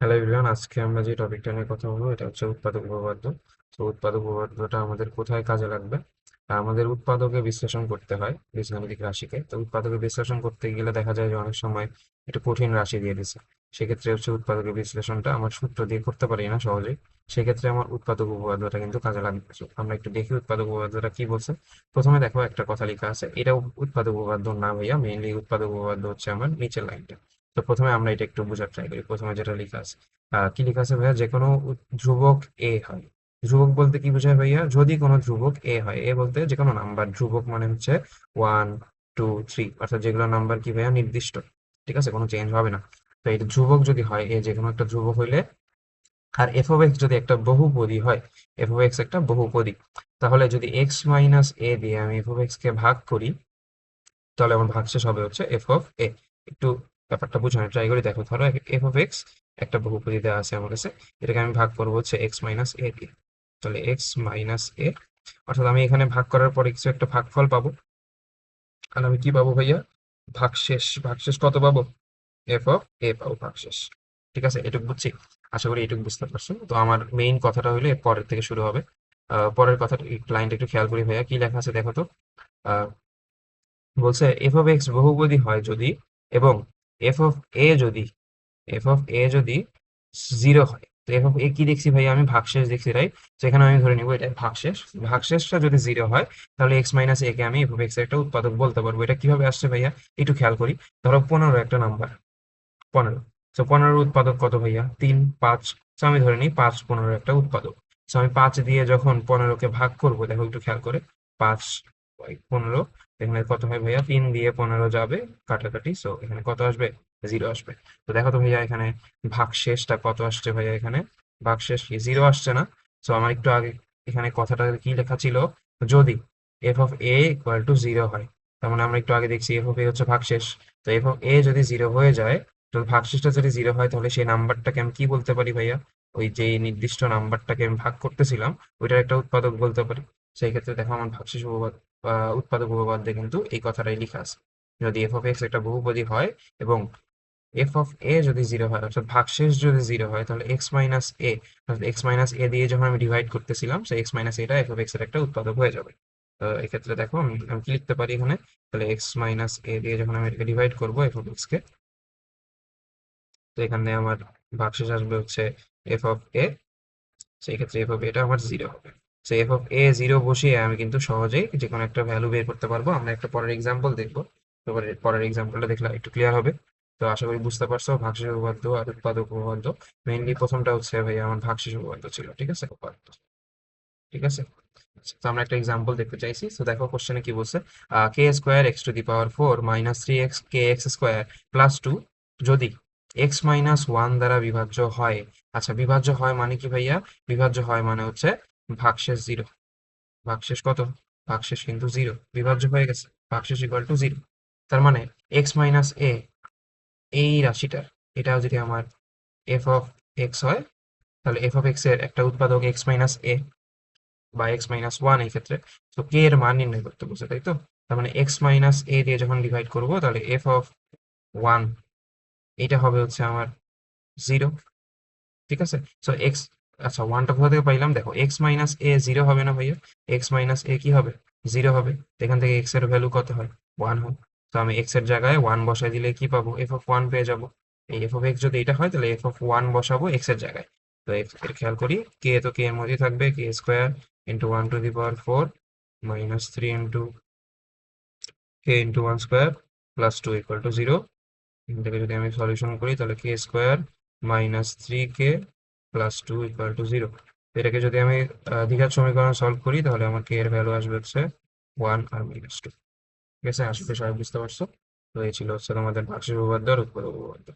Hello everyone আজকে আমরা যে টপিকটা নিয়ে কথা বলব, এটা হচ্ছে উৎপাদক উপপাদ্য। তো উৎপাদক উপপাদ্যটা আমাদের কোথায় কাজে লাগবে? আমাদের উৎপাদকে বিশ্লেষণ করতে হয় বীজগাণিতিক রাশিকে। তো উৎপাদকে বিশ্লেষণ করতে গেলে দেখা যায় যে অনেক সময় একটু কঠিন রাশি দিয়ে দিছে। সেক্ষেত্রে হচ্ছে উৎপাদকের বিশ্লেষণটা আমার সূত্র দিয়ে করতে পারি না সহজেই। সেক্ষেত্রে আমার উৎপাদক উপপাদ্যটা কিন্তু কাজে লাগবে। আমরা একটু দেখি উৎপাদক উপপাদ্যটা কি বলছে। প্রথমে দেখো একটা কথা লেখা আছে, এটা উৎপাদক উপপাদ্য না ভাইয়া মেইনলি উৎপাদক উপপাদ্য হচ্ছে আমার নিচের লাইনটা তো প্রথমে আমরা এটা একটু বোঝার ট্রাই করি। প্রথমে যেটা লেখা আছে। কি লেখা আছে ভাইয়া? যে কোনো ধ্রুবক এ হয়। ধ্রুবক বলতে কি বোঝায় ভাইয়া? যদি কোনো ধ্রুবক এ হয় এ বলতে যে কোনো নাম্বার ধ্রুবক মানে হচ্ছে ওয়ান টু থ্রি অর্থাৎ যেগুলো নাম্বার কি ভাইয়া? নির্দিষ্ট। ঠিক আছে? কোনো চেঞ্জ হবে না। তো এই ধ্রুবক যদি হয় এ যে কোনো একটা ধ্রুবক হইলে, আর এফ এক্স যদি একটা বহুপদী হয় এফ এক্স একটা বহুপদী। তাহলে যদি এক্স মাইনাস এ দিয়ে আমি এফ এক্স কে ভাগ করি, তাহলে আমার ভাগশেষ হবে হচ্ছে এফ অফ এ একটু ব্যাপারটা বোঝানোর ট্রাই করি। দেখো, ধরো এফ অফ এক্স একটা বহুপদী দেওয়া আছে আমার কাছে। এটাকে আমি ভাগ করব হচ্ছে এক্স মাইনাস এ দিয়ে। তাহলে এক্স মাইনাস এ অর্থাৎ আমি এখানে ভাগ করার পরে কিছু একটা ভাগফল পাবো। আর আমি কি পাবো ভাইয়া? ভাগশেষ। ভাগশেষ কত পাবো? এফ অফ এ পাবো ভাগশেষ। ঠিক আছে? এটুকু বুঝছি? আশা করি এটুকু বুঝতে পারছ। তো আমার মেইন কথাটা এর পরের থেকে শুরু হবে। পরের কথা লাইনটা একটু খেয়াল করি ভাইয়া। কি লেখা আছে দেখো তো? বলছে এফ অফ এক্স বহুপদী হয় যদি এবং এফ অফ এ যদি এফ অফ এ যদি জিরো হয়, তো এফ অফ এ কি দেখছি ভাই আমি ভাগশেষ দেখছি রাইট তো এখানে আমি ধরে নিব, এটা ভাগশেষ। ভাগশেষটা যদি জিরো হয়, তাহলে এক্স মাইনাস এ কে আমি এফ অফ এক্স একটা উৎপাদক বলতে পারব। এটা কীভাবে আসছে ভাইয়া? একটু খেয়াল করি। ধরো পনেরো একটা নাম্বার পনেরো। তো পনেরোর উৎপাদক কত ভাইয়া? তিন, পাঁচ। তো আমি ধরে নিই পাঁচ পনেরো একটা উৎপাদক। তো আমি পাঁচ দিয়ে যখন পনেরোকে ভাগ করব, দেখো একটু খেয়াল করে, পাঁচ, পনেরো এখানে কত হয় ভাইয়া তিন দিয়ে পনেরো যাবে, কাটাকাটি সো এখানে কত আসবে? জিরো আসবে। তো দেখো তো ভাইয়া এখানে ভাগশেষটা কত আসছে ভাইয়া এখানে? ভাগশেষ কি? জিরো আসছে না। সো আমার একটু আগে এখানে কথাটা কি লেখা ছিল? যদি f of a equal to zero হয়, তার মানে আমরা একটু আগে দেখছি এফ অফ এ হচ্ছে ভাগশেষ। তো এফ অফ এ যদি জিরো হয়ে যায়, তো ভাগশেষটা যদি জিরো হয়, তাহলে সেই নাম্বারটাকে আমি কি বলতে পারি ভাইয়া? ওই যে নির্দিষ্ট নাম্বারটাকে আমি ভাগ করতেছিলাম, ওইটার একটা উৎপাদক বলতে পারি। সেই ক্ষেত্রে দেখো আমার ভাগশেষ উপপাদ্য উৎপাদক উপপাদ্যে কিন্তু এই কথাটাই লেখা আছে। যদি এফ অফ এক্স একটা বহুপদী হয় এবং এফ অফ এ যদি জিরো হয়, অর্থাৎ ভাগশেষ যদি জিরো হয়, তাহলে এক্স মাইনাস এ অর্থাৎ এক্স মাইনাস এ দিয়ে যখন আমি ডিভাইড করতেছিলাম, সেই এক্স মাইনাস এটা এফ অফ এক্সের একটা উৎপাদক হয়ে যাবে। তো এক্ষেত্রে দেখো, আমি আমি কি লিখতে পারি এখানে? তাহলে এক্স মাইনাস এ দিয়ে যখন আমি এটাকে ডিভাইড করব এফ অফ এক্স কে, তো এখানে আমার ভাগশেষ আসবে হচ্ছে এফ অফ এ সেই ক্ষেত্রে এফ অফ এটা আমার জিরো হবে। So f of a zero বসিয়ে আমি কিন্তু সহজেই যে কোনো একটা ভ্যালু বের করতে পারব। আমরা একটা পরের এক্সাম্পল দেখব। তো পরের এক্সাম্পলটা দেখলে একটু ক্লিয়ার হবে। তো আশা করি বুঝতে পারছ, ভাগশেষ উপপাদ্য আর উৎপাদক উপপাদ্য। মেইনলি প্রথমটা হচ্ছে ভাই আমার ভাগশেষ উপপাদ্য ছিল, ঠিক আছে? উপপাদ্য ঠিক আছে? তো আমরা একটা এক্সাম্পল দেখতে চাইছি। তো দেখো কোশ্চেনে কি বলছে k square x to the power four minus three x k x square plus two যদি এক্স মাইনাস ওয়ান দ্বারা বিভাজ্য হয় আচ্ছা বিভাজ্য হয় মানে কি ভাইয়া? বিভাজ্য হয় মানে হচ্ছে ভাগশেষ জিরো ভাগশেষ কত? ভাগশেষ কিন্তু জিরো বিভাজ্য হয়ে গেছে। ভাগশেষ ইকুয়াল টু জিরো তার মানে এক্স মাইনাস এ এই রাশিটা এটা যদি আমার এফ অফ এক্স হয়, তাহলে এফ অফ এক্সের একটা উৎপাদক এক্স মাইনাস এ বা এক্স মাইনাস ওয়ান এই ক্ষেত্রে। তো কে এর মান নির্ণয় করতে বলছে, তাই তো? তার মানে এক্স মাইনাস এ দিয়ে যখন ডিভাইড করব, তাহলে এফ অফ ওয়ান এটা হবে হচ্ছে আমার জিরো ঠিক আছে? সো এক্স আচ্ছা ওয়ানটা কোথা থেকে পাইলাম? দেখো এক্স মাইনাস এ জিরো হবে না ভাইয়া। এক্স মাইনাস এ কি হবে? জিরো হবে। এখান থেকে এক্সের ভ্যালু কত হয়? ওয়ান হয় তো আমি এক্সের জায়গায় ওয়ান বসাই দিলে কি পাবো? এফ অফ ওয়ান পেয়ে যাব। এই এফ অফ এক্স যদি এটা হয়, তাহলে এফ অফ ওয়ান বসাবো এক্সের জায়গায়। তো এর খেয়াল করি কে তো কে এর মধ্যে থাকবে k square into one to the power four minus three into k into one square plus two equal to zero এখান থেকে যদি আমি সলিউশন করি, তাহলে k square minus three k plus two equal to zero এটাকে যদি আমি দ্বিঘাত সমীকরণ সলভ করি, তাহলে আমার কে এর ভ্যালু আসবে হচ্ছে ওয়ান আর মাইনাস টু ঠিক আছে? আশা সবাই বুঝতে পারছ? তো এই ছিল হচ্ছে তোমাদের ভাগশেষ উপপাদ্য আর উপপাদ্য।